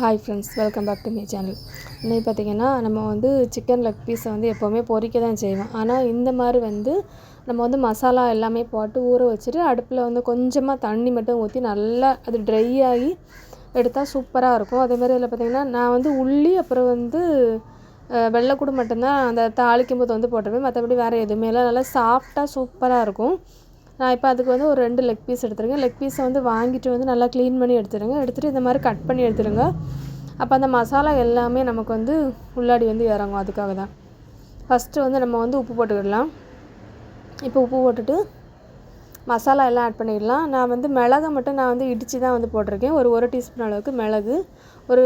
Hi friends welcome back to my channel இன்னைக்கு பார்த்தீங்கன்னா நம்ம வந்து சிக்கன் லெக் பீஸை வந்து எப்போவுமே பொரிக்க தான் செய்வோம். ஆனால் இந்த மாதிரி வந்து நம்ம வந்து மசாலா எல்லாமே போட்டு ஊற வச்சுட்டு அடுப்பில் வந்து கொஞ்சமாக தண்ணி மட்டும் ஊற்றி நல்லா அது ட்ரை ஆகி எடுத்தால் சூப்பராக இருக்கும். அதேமாதிரி இதில் பார்த்திங்கன்னா நான் வந்து உள்ளி அப்புறம் வந்து வெள்ளைக்கூடு மட்டும்தான் அந்த தாளிக்கும் போது வந்து போட்டிருப்பேன். மற்றபடி வேறு எதுவுமே இல்லை. நல்லா சாஃப்டாக சூப்பராக இருக்கும். நான் இப்போ அதுக்கு வந்து ஒரு ரெண்டு லெக் பீஸ் எடுத்துருக்கேன். லெக் பீஸை வந்து வாங்கிட்டு வந்து நல்லா க்ளீன் பண்ணி எடுத்துடுங்க எடுத்துகிட்டு இந்த மாதிரி கட் பண்ணி எடுத்துடுங்க அப்போ அந்த மசாலா எல்லாமே நமக்கு வந்து உள்ளாடி வந்து இறங்கும். அதுக்காக தான். ஃபஸ்ட்டு வந்து நம்ம வந்து உப்பு போட்டுக்கிடலாம். இப்போ உப்பு போட்டுட்டு மசாலா எல்லாம் ஆட் பண்ணிடலாம். நான் வந்து மிளகை மட்டும் நான் வந்து இடித்து தான் வந்து போட்டிருக்கேன். ஒரு ஒரு டீஸ்பூன் அளவுக்கு மிளகு ஒரு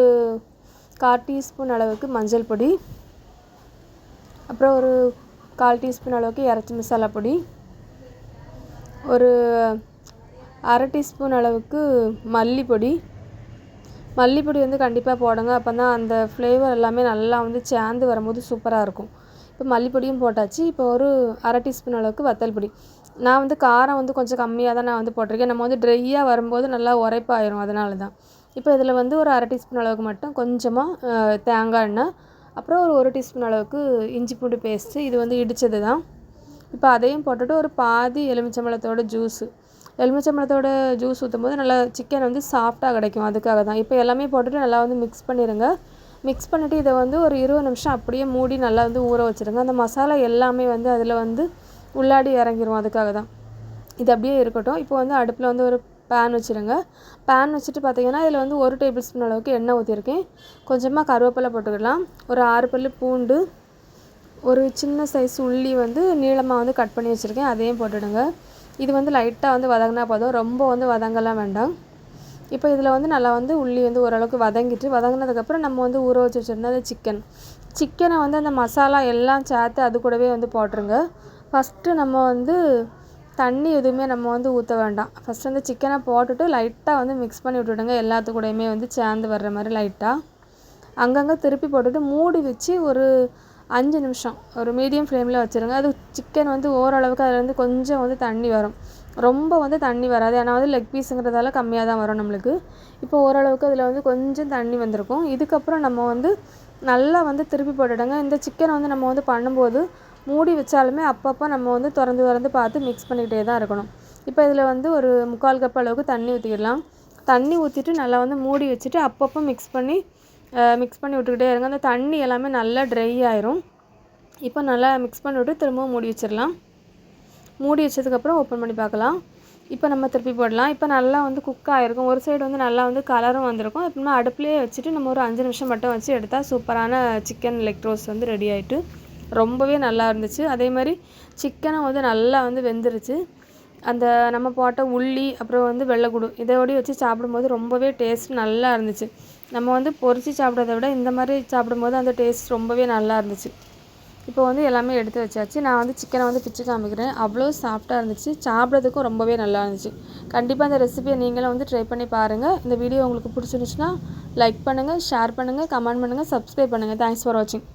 கால் டீஸ்பூன் அளவுக்கு மஞ்சள் பொடி அப்புறம் ஒரு கால் டீஸ்பூன் அளவுக்கு இறச்சி மசாலா பொடி ஒரு அரை டீஸ்பூன் அளவுக்கு மல்லிப்பொடி. மல்லிப்பொடி வந்து கண்டிப்பாக போடுங்க. அப்போ தான் அந்த ஃப்ளேவர் எல்லாமே நல்லா வந்து சேர்ந்து வரும்போது சூப்பராக இருக்கும். இப்போ மல்லிப்பொடியும் போட்டாச்சு. இப்போ ஒரு அரை டீஸ்பூன் அளவுக்கு வத்தல் பொடி. நான் வந்து காரம் வந்து கொஞ்சம் கம்மியாக தான் நான் வந்து போட்டிருக்கேன். நம்ம வந்து ட்ரையாக வரும்போது நல்லா உரைப்பாயிரும். அதனால தான் இப்போ இதில் வந்து ஒரு அரை டீஸ்பூன் அளவுக்கு மட்டும் கொஞ்சமாக தேங்காய் எண்ணெய். அப்புறம் ஒரு ஒரு டீஸ்பூன் அளவுக்கு இஞ்சி பூண்டு பேஸ்ட்டு இது வந்து இடித்தது தான் இப்போ அதையும் போட்டுட்டு ஒரு பாதி எலுமிச்சம்பழத்தோட ஜூஸு எலுமிச்சம்பழத்தோட ஜூஸ் ஊற்றும் போது நல்லா சிக்கன் வந்து சாஃப்டாக கிடைக்கும். அதுக்காக தான். இப்போ எல்லாமே போட்டுட்டு நல்லா வந்து மிக்ஸ் பண்ணிடுங்க மிக்ஸ் பண்ணிவிட்டு இதை வந்து ஒரு இருபது நிமிஷம் அப்படியே மூடி நல்லா வந்து ஊற வச்சுருங்க. அந்த மசாலா எல்லாமே வந்து அதில் வந்து உள்ளாடி இறங்கிரும். அதுக்காக தான். இது அப்படியே இருக்கட்டும். இப்போ வந்து அடுப்பில் வந்து ஒரு பேன் வச்சுருங்க. பேன் வச்சுட்டு பார்த்தீங்கன்னா இதில் வந்து ஒரு டேபிள் ஸ்பூன் அளவுக்கு எண்ணெய் ஊற்றிருக்கேன் கொஞ்சமாக கருவேப்பிலை போட்டுக்கலாம். ஒரு ஆறு பல் பூண்டு ஒரு சின்ன சைஸ் உள்ளி வந்து நீளமாக வந்து கட் பண்ணி வச்சுருக்கேன். அதையும் போட்டுடுங்க. இது வந்து லைட்டாக வந்து வதங்கினா போதும். ரொம்ப வந்து வதங்கலாம் வேண்டாம். இப்போ இதில் வந்து நல்லா வந்து உள்ளி வந்து ஓரளவுக்கு வதங்கிட்டு வதங்கினதுக்கப்புறம் நம்ம வந்து ஊற வச்சு வச்சுருந்தா அந்த சிக்கன் சிக்கனை வந்து அந்த மசாலா எல்லாம் சேர்த்து அது கூடவே வந்து போட்டுருங்க. ஃபஸ்ட்டு நம்ம வந்து தண்ணி எதுவுமே நம்ம வந்து ஊற்ற வேண்டாம். ஃபஸ்ட்டு வந்து சிக்கனை போட்டுட்டு லைட்டாக வந்து மிக்ஸ் பண்ணி விட்டுடுங்க. எல்லாத்து கூடயுமே வந்து சேர்ந்து வர்ற மாதிரி லைட்டாக அங்கங்கே திருப்பி போட்டுட்டு மூடி வச்சு ஒரு அஞ்சு நிமிஷம். ஒரு மீடியம் ஃப்ளேமில் வச்சுருங்க. அது சிக்கன் வந்து ஓரளவுக்கு அதில் வந்து கொஞ்சம் வந்து தண்ணி வரும். ரொம்ப வந்து தண்ணி வராது. ஏன்னா வந்து லெக் பீஸுங்கிறதால கம்மியாக தான் வரும் நம்மளுக்கு. இப்போ ஓரளவுக்கு அதில் வந்து கொஞ்சம் தண்ணி வந்திருக்கும். இதுக்கப்புறம் நம்ம வந்து நல்லா வந்து திருப்பி போட்டுடுங்க. இந்த சிக்கனை வந்து நம்ம வந்து பண்ணும்போது மூடி வச்சாலுமே அப்பப்போ நம்ம வந்து திறந்து திறந்து பார்த்து மிக்ஸ் பண்ணிக்கிட்டே தான் இருக்கணும். இப்போ இதில் வந்து ஒரு முக்கால் கப் அளவுக்கு தண்ணி ஊற்றிக்கிடலாம் தண்ணி ஊற்றிட்டு நல்லா வந்து மூடி வச்சுட்டு அப்பப்போ மிக்ஸ் பண்ணி மிக்ஸ் பண்ணி விட்டுக்கிட்டே இருங்க. அந்த தண்ணி எல்லாமே நல்லா ட்ரை ஆயிரும். இப்போ நல்லா மிக்ஸ் பண்ணி விட்டு திரும்பவும் மூடி வச்சிடலாம். மூடி வச்சதுக்கப்புறம் ஓப்பன் பண்ணி பார்க்கலாம். இப்போ நம்ம திருப்பி போடலாம். இப்போ நல்லா வந்து குக் ஆகிருக்கும் ஒரு சைடு வந்து நல்லா வந்து கலரும் வந்திருக்கும். அப்புறமா அடுப்புலேயே வச்சுட்டு நம்ம ஒரு அஞ்சு நிமிஷம் மட்டும் வச்சு எடுத்தால் சூப்பரான சிக்கன் லெக் ரோஸ் வந்து ரெடி ஆகிட்டு ரொம்பவே நல்லா இருந்துச்சு. அதே மாதிரி சிக்கனும் வந்து நல்லா வந்து வெந்துருச்சு. அந்த நம்ம போட்ட உள்ளி அப்புறம் வந்து வெள்ளைக்குடு இதோடய வச்சு சாப்பிடும்போது ரொம்பவே டேஸ்ட் நல்லா இருந்துச்சு. நம்ம வந்து பொரித்து சாப்பிட்றத விட இந்த மாதிரி சாப்பிடும்போது அந்த டேஸ்ட் ரொம்பவே நல்லா இருந்துச்சு. இப்போ வந்து எல்லாமே எடுத்து வச்சாச்சு. நான் வந்து சிக்கனை வந்து பிச்சு காமிக்கிறேன். அவ்வளோ சாஃப்டாக இருந்துச்சு. சாப்பிட்றதுக்கும் ரொம்பவே நல்லா இருந்துச்சு. கண்டிப்பாக அந்த ரெசிபியை நீங்களும் வந்து ட்ரை பண்ணி பாருங்கள் இந்த வீடியோ உங்களுக்கு பிடிச்சிருந்துச்சுன்னா லைக் பண்ணுங்கள் ஷேர் பண்ணுங்கள் கமெண்ட் பண்ணுங்கள் சப்ஸ்கிரைப் பண்ணுங்கள் தேங்க்ஸ் ஃபார் வாட்சிங்